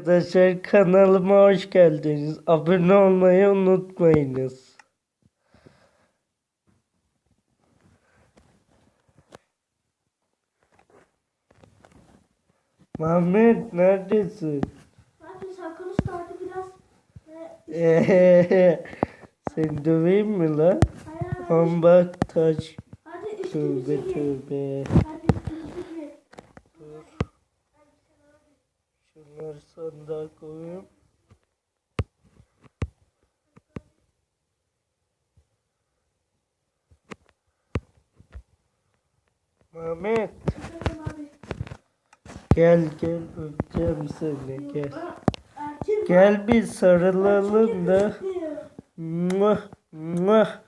Arkadaşlar kanalıma hoş geldiniz. Abone olmayı unutmayınız. Mehmet neredesin? Biraz Eee, Seni döveyim mi lan? hayır bak taş. Hadi üstümüzü Tövbe tövbe. Hadi üstümüzü giy. Dur. Şunları sandığa koyayım. Mehmet gel gel öpeceğim seni gel. Gel bir sarılalım da. Verir bak.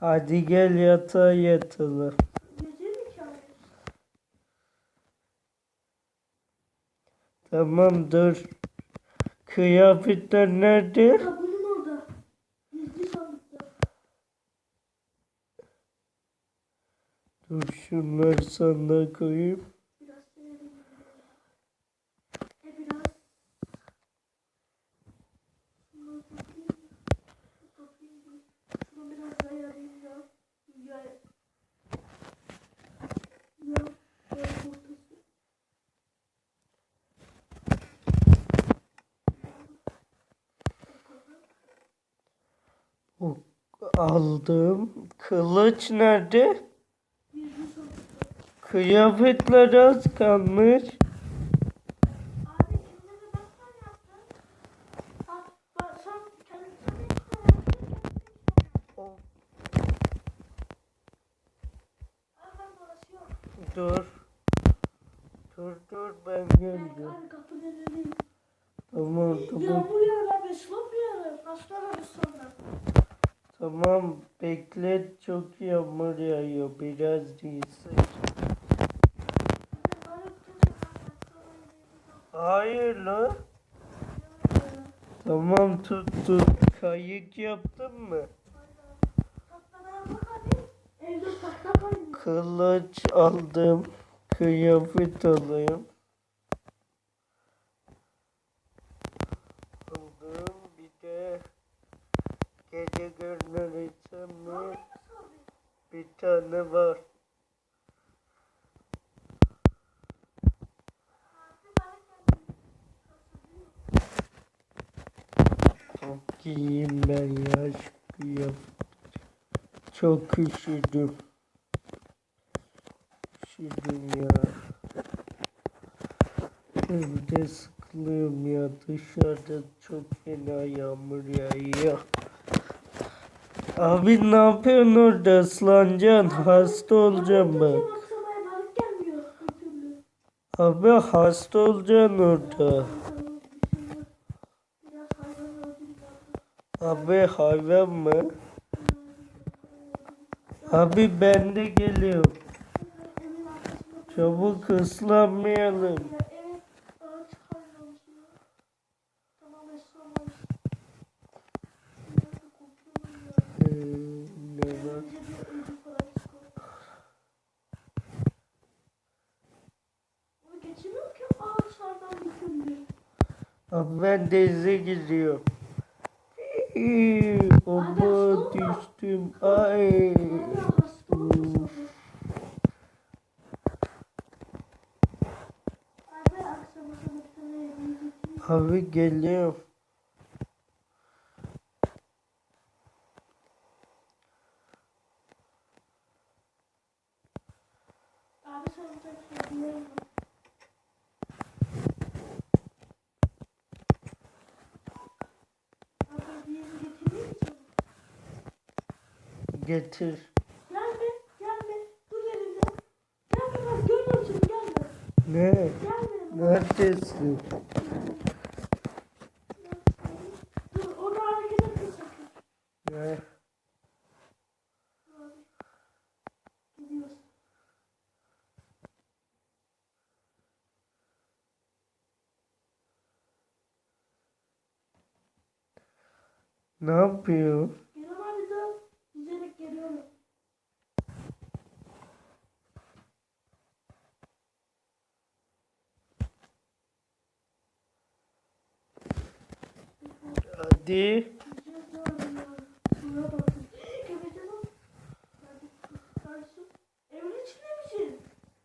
Hadi gel yatağa yatalım. Gece mi çağırıyor? Tamam dur. Kıyafetler nerede? Kapının orada. Gizli sandıkta. Dur şunları sandığa koyayım. Biraz severim. E biraz. Şunu kapayım. Şunu kapayım bir. Şunu biraz daha yarayayım ya. Ya. Ya. Ya ortası. O aldım. Kılıç nerede? Kıyafetler az kalmış. Abi. Abi. Dur. Dur dur ben geldim. abi. Tamam tamam. Yağmur yağar abi, slop yağar. Hastalanırız sonra. Tamam bekle çok yağmur yağıyor. Biraz değilsin. Bir de bana öptün ya, ben Hayır la. sana Tamam tut tut. Kayık yaptın mı? Kılıç aldım. Kıyafet alayım. Aldım bir de gece görünür mi? Bir tane var. Çok giyeyim ben ya kıyafet. Çok üşüdüm. Üşüdüm ya. Evde sıkılıyorum ya. Dışarıda çok fena yağmur yağıyor. Abi ne yapıyorsun orada ıslanacaksın? Hasta olacağım bak. Abi hasta olacaksın orada. Abi hayvan mı? Abi ben de geliyorum. Çabuk ıslanmayalım. Ya evet ağaç kaynamış ya. Tamam ıslanmamış. Biraz da korkuyorum ya. Ee, ne var? Bize bir ödül falan çıkıyor. Onu geçemiyor ki ağaçlardan bir türlü. Abi ben denize gidiyorum. Baba düştüm. Ay. Abi. Abi akşama sana bir tane hediye getireyim. Abi geliyorum. Abi sana bir tane hediye var. Abi hediyeni getireyim mi sana? Getir. Gelme, gelme. Dur yerinde. Gelme bak görmüyor musun? Gelme. Ne? Gelme. Neredesin? Dur orada hareket etme sakın. Ne? Ne yapıyor? Misin?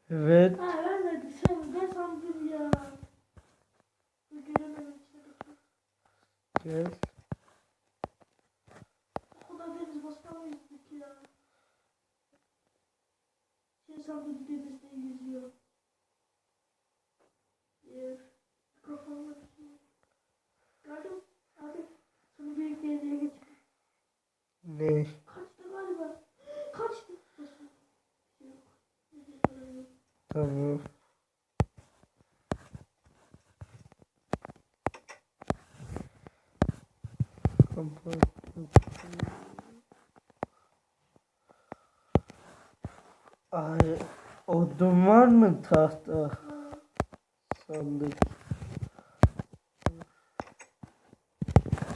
Evet. Ha ben de sen ne sandın ya? Göremedim seni. Gel. Okulda deniz basamayız ya. Şey sandım denizde yüzüyor. Yer. Mikrofonla bir şey. Gördüm. Hadi. Sana büyük bir hediye getir. Ne? Kaçtı galiba. Kaçtı. Nasıl? Bir şey yok. Bir şey söylemiyorum. Tamam. Kapat. Ay, odun var mı tahta? Sandık.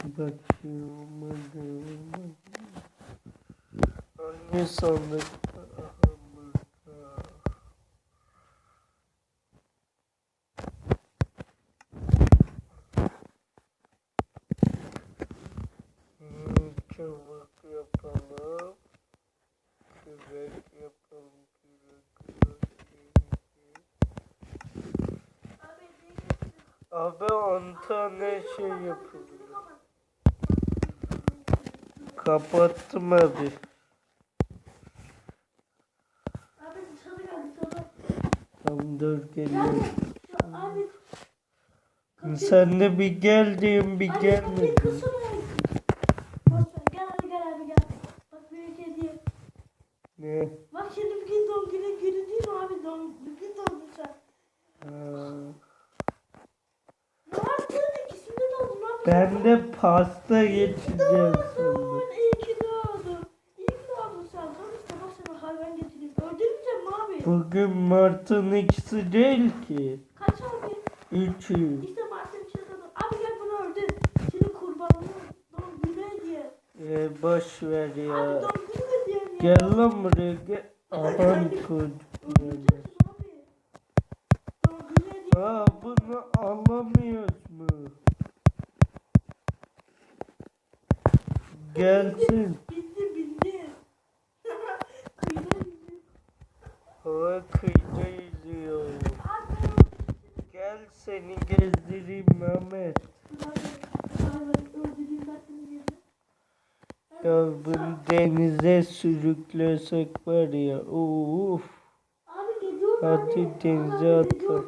Bakıyorum. Hangi sandık? Aha, burada. Hmm, Çabuk yapalım. Kürek yapalım. Kürek, kürek, kürek. Abi hediye getir. Abi 10 tane şey yapılıyor. Kapattım abi. Tam dur Gel. geliyorum. Sen de bir gel diyeyim bir Abi gelme. kapıyı kırsana. Boş ver. Gel hadi gel abi gel. Bak büyük hediye. Ne? Bak şimdi bugün doğum günün günü değil mi abi? Doğum, bugün doğdun sen. Ha. Ne yaptın? İkisinde doğdun. Ne yapıyorsun? Ben de pasta geçeceğim sandım. Doğdun. İyi ki doğdun. İyi ki doğdun sen. Sonra işte bak sana hayvan getireyim. Öldürmeyeceğim mi abi? Bugün Mart'ın ikisi değil ki. Kaç abi? Üçü. İşte Mart'ın doğdun. Abi gel bunu öldür. Senin kurbanın doğum günü hediye. Ee, boş ver Abi ya. doğum günü hediye ya. Gel lan buraya gel. Aman kod. Gelsin. Bindi bindi. Kıyıda yüzüyor. Hava kıyıda yüzüyor. Gel seni gezdireyim Mehmet. Ya bunu denize sürüklesek var ya. Uf. Hadi denize atla.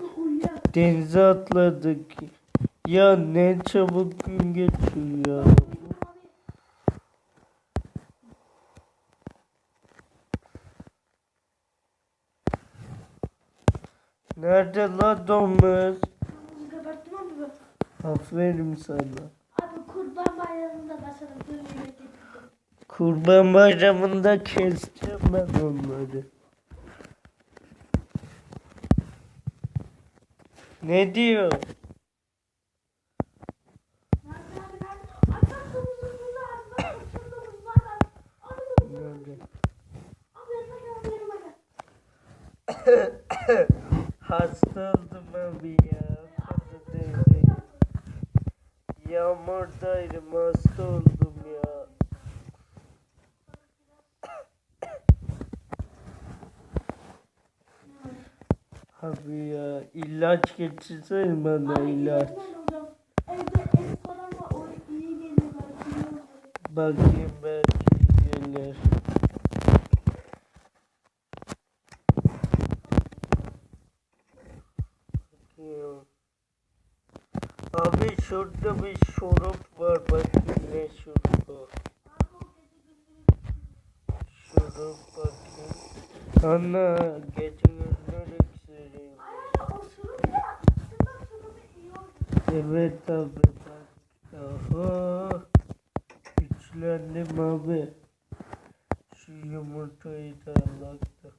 Denize atladık. Ya ne çabuk gün geçiyor ya. Nerede la domuz? Aferin sana. Abi kurban bayramında ben sana getirdim. Kurban bayramında keseceğim ben onları. Ne diyor? Nerede abi nerede? Abi bak domuzun burada abi bak şurada domuz var abi. Abi domuz var. Nerede? Abi yanıma gel abi yanıma gel. Hasta oldum abi ya. Hasta değilim. Yağmurdaydım hasta oldum ya. Abi ya ilaç getirsene bana Abi ilaç. Evde et falan var o iyi. Bakayım belki gelir. Abi şurada bir şurup var. Bakayım ne gündüz Şurup bakayım. Ana gece gündüz iksiri. Ay ay o şurup ya. İçinden şurubu iyi olur. Evet abi bak. Aha. Güçlendim abi. Şu yumurtayı da alaktım.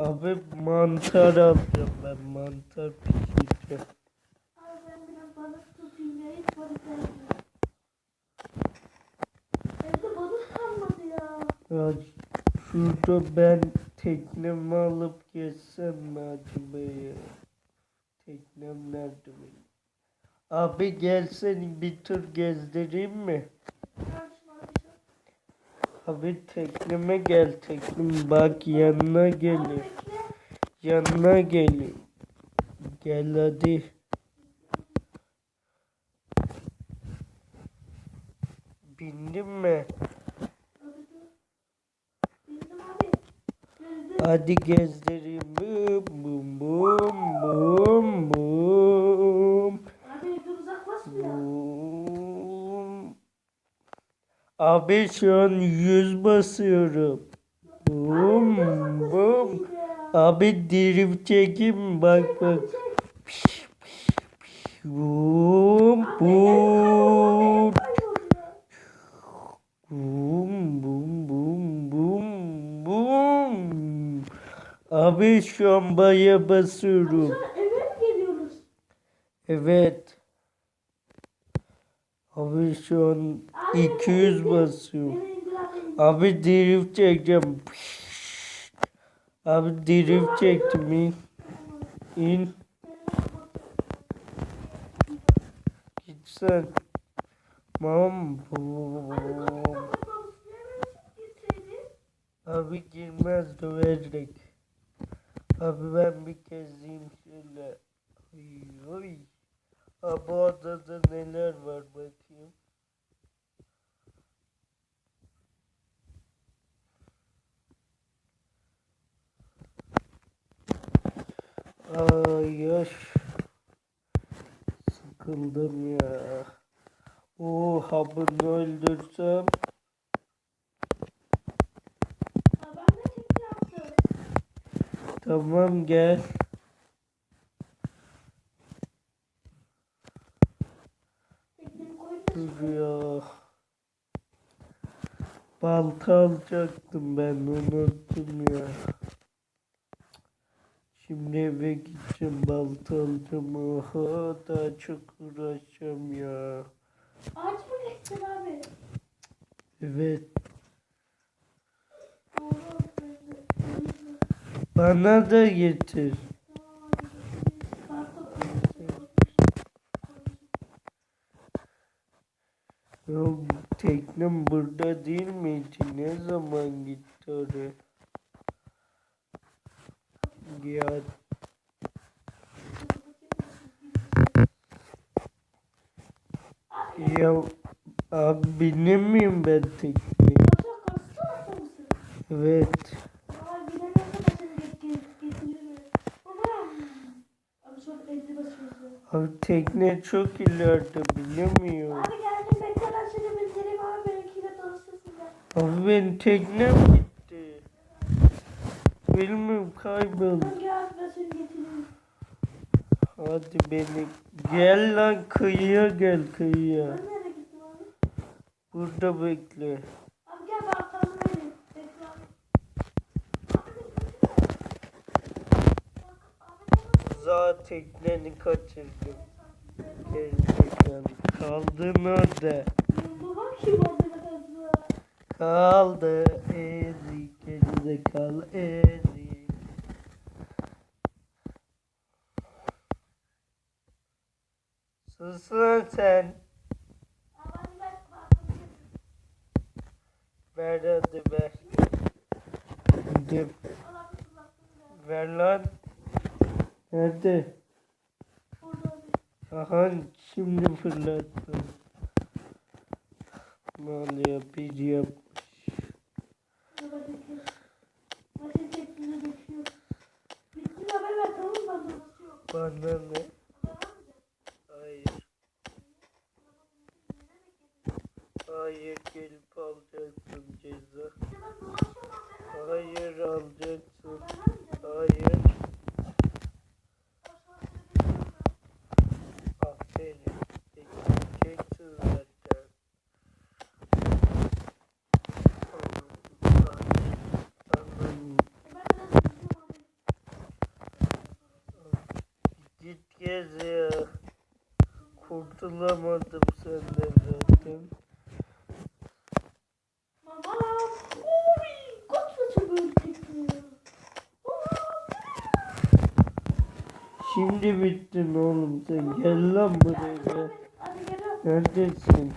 Abi mantar alacağım ben mantar pişireceğim. Abi ben biraz balık tutayım ya. Hiç balık sevmiyorum. Evde balık kalmadı ya. Ya şurada ben teknemi alıp geçsem mi acaba ya? Teknem nerede benim? Abi gel seni bir tur gezdireyim mi? Abi tekneme gel teknem bak yanına gelin. Yanına gelin. Gel hadi. Bindin mi? Hadi gezdireyim. Bum bum bum bum bum. Abi dur uzaklaşma ya. Bum. Abi şu an yüz basıyorum. Bum bum. Abi drift çekeyim bak bak. Bum bum. Bum bum bum bum bum. Abi şu an baya basıyorum. Evet. Abi şu an 200 basıyorum. Beni indir abi. drift çekeceğim. Abi drift çektim in. İn. Git sen. Mam. Abi girmez döverek. Abi ben bir kez diyeyim şöyle. Oy oy. Abi odada neler var bakayım. Ay. Sıkıldım ya. Oha bunu öldürsem. Tamam gel. Ya. Balta alacaktım ben unuttum ya. Şimdi eve gideceğim balta alacağım. Oha daha çok uğraşacağım ya. Ağaç mı kestin abi? Evet. Bana da getir. Ya teknem burada değil miydi? Ne zaman gitti oraya? Ya Ya abi binemiyorum ben tekneye. Evet. Abi tekne çok ileride bilemiyorum. Abi geldim bekle ben seni bindireyim abi benimkiyle tanışırsın ben. Abi benim teknem gitti. Hadi beni gel lan kıyıya gel kıyıya. Ben nereye gittim abi? Burada bekle. Abi gel ben arkamda vereyim. Bekle abi. Abi bekle. Za tekneni kaçırdım. Gerizekalı. Kaldın orada. Babam kim oldu mesela? Kaldı. Ezi gerizekalı ezi. Sus lan sen. Ver hadi ver. Gidip lan. Nerede? Aha şimdi fırlattım. Ne oluyor bir yap. Burada bekliyorum. Ben seni tekniğine bekliyorum. Bittin haber ver tamam mı? Bende nasıl yok. Bana ne? Haber var mı? Hayır. Hayır gelip alacaksın ceza. İşte ben dolaşıyorum haber ver. Hayır alacaksın. Haber var mı? Hayır. Başka bir şey yok. Aferin. Bekleyeceksin zaten. Anladım. Ben de gidiyorum abi. Gez ya. Kurtulamadım senden zaten. Mama. Uy. Kaç böyle? Şimdi bittin oğlum sen. Gel lan buraya. Neredesin?